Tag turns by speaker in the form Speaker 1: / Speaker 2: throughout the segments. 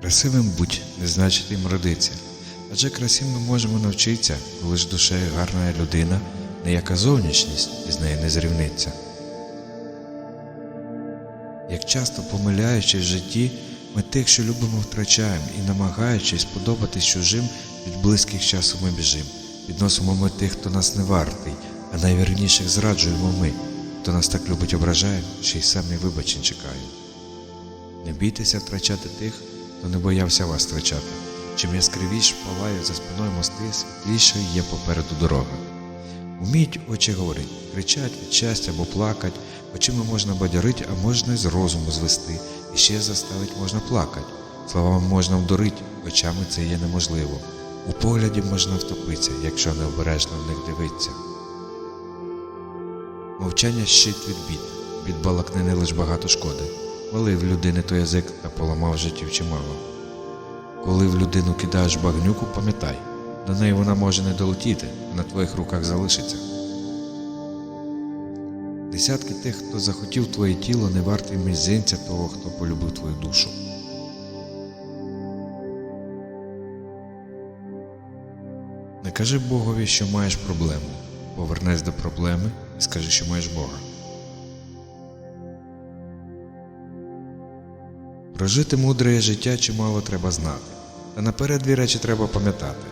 Speaker 1: Красивим будь не значить їм родиться. Адже красі ми можемо навчитися, коли ж душею гарна людина, ніяка зовнішність із нею не зрівниться. Як часто помиляючись в житті, ми тих, що любимо, втрачаємо і намагаючись подобатись чужим, від близьких часу ми біжим. Відносимо ми тих, хто нас не вартий, а найвірніших зраджуємо ми, хто нас так любить ображає, що й самі вибачень чекає. Не бійтеся втрачати тих, хто не боявся вас втрачати. Чим яскравіш палають за спиною мости, світлішою є попереду дорога. Уміють очі говорить, кричать від щастя або плакать, очима можна бадьорить, а можна й з розуму звести, і ще заставить можна плакать. Словами можна вдурить, очами це є неможливо. У погляді можна втопитися, якщо необережно в них дивиться. Мовчання щит від бід, від балакнини лиш багато шкоди. Вали в людини той язик та поламав життів чимало. Коли в людину кидаєш багнюку, пам'ятай, до неї вона може не долетіти, а на твоїх руках залишиться. Десятки тих, хто захотів твоє тіло, не вартий мізинця того, хто полюбив твою душу. Не кажи Богові, що маєш проблему. Повернись до проблеми і скажи, що маєш Бога. Прожити мудре життя чимало треба знати, та наперед дві речі треба пам'ятати.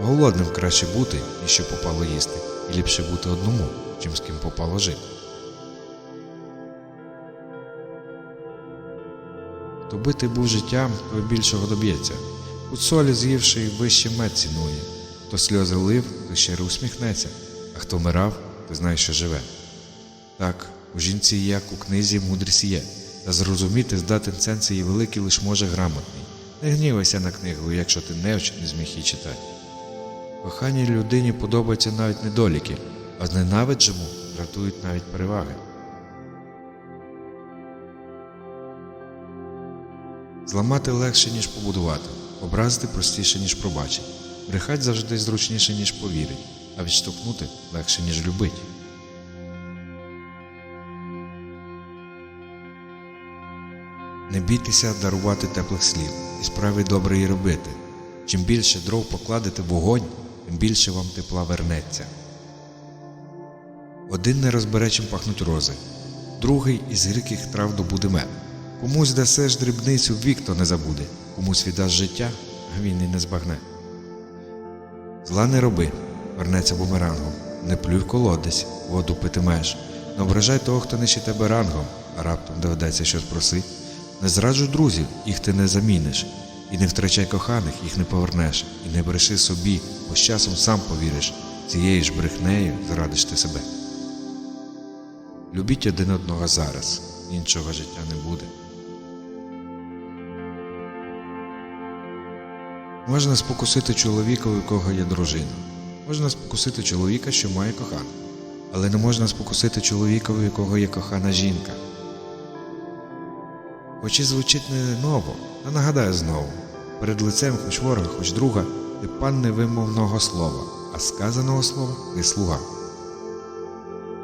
Speaker 1: Голодним краще бути, ніж що попало їсти, і ліпше бути одному, чим з ким попало жити. Хто битий був життям, той більшого доб'ється. У солі з'ївши вище мед цінує. Хто сльози лив, то щиро усміхнеться, а хто вмирав, то знає, що живе. Так, у жінці як у книзі мудрість є, та зрозуміти здатен сенс її великий лиш може грамотний. Не гнівайся на книгу, якщо ти не вч не зміг її читати. Коханій людині подобаються навіть недоліки, а зненавиджому дратують навіть переваги. Зламати легше, ніж побудувати, образити простіше, ніж пробачити. Брехать завжди зручніше, ніж повірить, а відштовхнути легше, ніж любить. Не бійтеся дарувати теплих слів і справи добре й робити. Чим більше дров покладете в вогонь, тим більше вам тепла вернеться. Один не розбере, чим пахнуть рози, другий із гірких трав добуде мед. Комусь дасеш дрібницю вік, то не забуде, комусь віддасть життя, а він і не збагне. Зла не роби, вернеться бумерангом, не плюй в колодязь, воду питимеш. Не ображай того, хто нижче тебе рангом, а раптом доведеться щось просить. Не зраджуй друзів, їх ти не заміниш, і не втрачай коханих, їх не повернеш, і не бреши собі, бо з часом сам повіриш, цією ж брехнею зрадиш ти себе. Любіть один одного зараз, іншого життя не буде. Можна спокусити чоловіка, у якого є дружина. Можна спокусити чоловіка, що має кохану. Але не можна спокусити чоловіка, у якого є кохана жінка. Хоч і звучить не ново, а нагадаю знову перед лицем хоч ворога, хоч друга, ти пан невимовного слова, а сказаного слова ти слуга.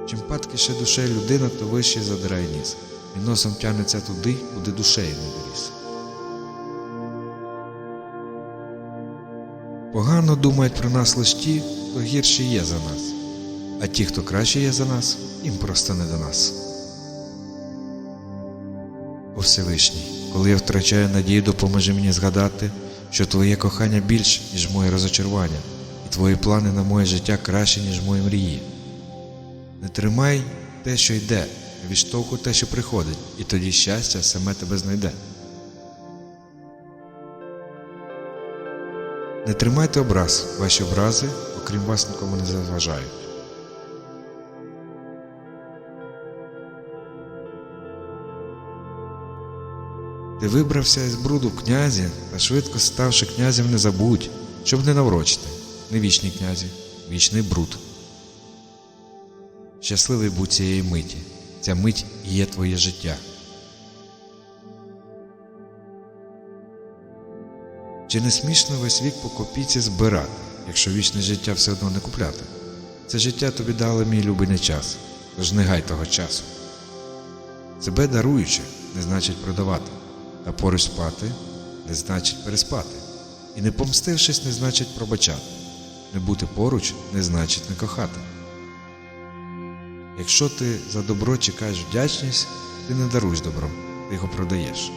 Speaker 1: Чим падкіше душею людина, то вище задирає ніс, і носом тягнеться туди, куди душею не доріс. Погано думають про нас лиш ті, хто гірше є за нас, а ті, хто краще є за нас, їм просто не до нас. О Всевишній, коли я втрачаю надію, допоможи мені згадати, що твоє кохання більше, ніж моє розочарування, і твої плани на моє життя краще, ніж мої мрії. Не тримай те, що йде, відштовхуй те, що приходить, і тоді щастя саме тебе знайде. Не тримайте образ, ваші образи, окрім вас, нікому не заважають. Ти вибрався із бруду в князі, та швидко ставши князем, не забудь, щоб не наврочити, не вічні князі, вічний бруд. Щасливий будь цієї миті, ця мить є твоє життя. Чи не смішно весь вік по копійці збирати, якщо вічне життя все одно не купляти? Це життя тобі дали мій любий час, тож не гай того часу. Себе даруючи, не значить продавати, та поруч спати не значить переспати. І не помстившись, не значить пробачати. Не бути поруч не значить не кохати. Якщо ти за добро чекаєш вдячність, ти не даруєш добро, ти його продаєш.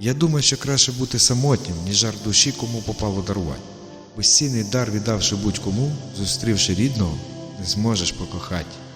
Speaker 1: Я думаю, що краще бути самотнім, ніж жар душі кому попало дарувати. Безцінний дар, віддавши будь-кому, зустрівши рідного, не зможеш покохати.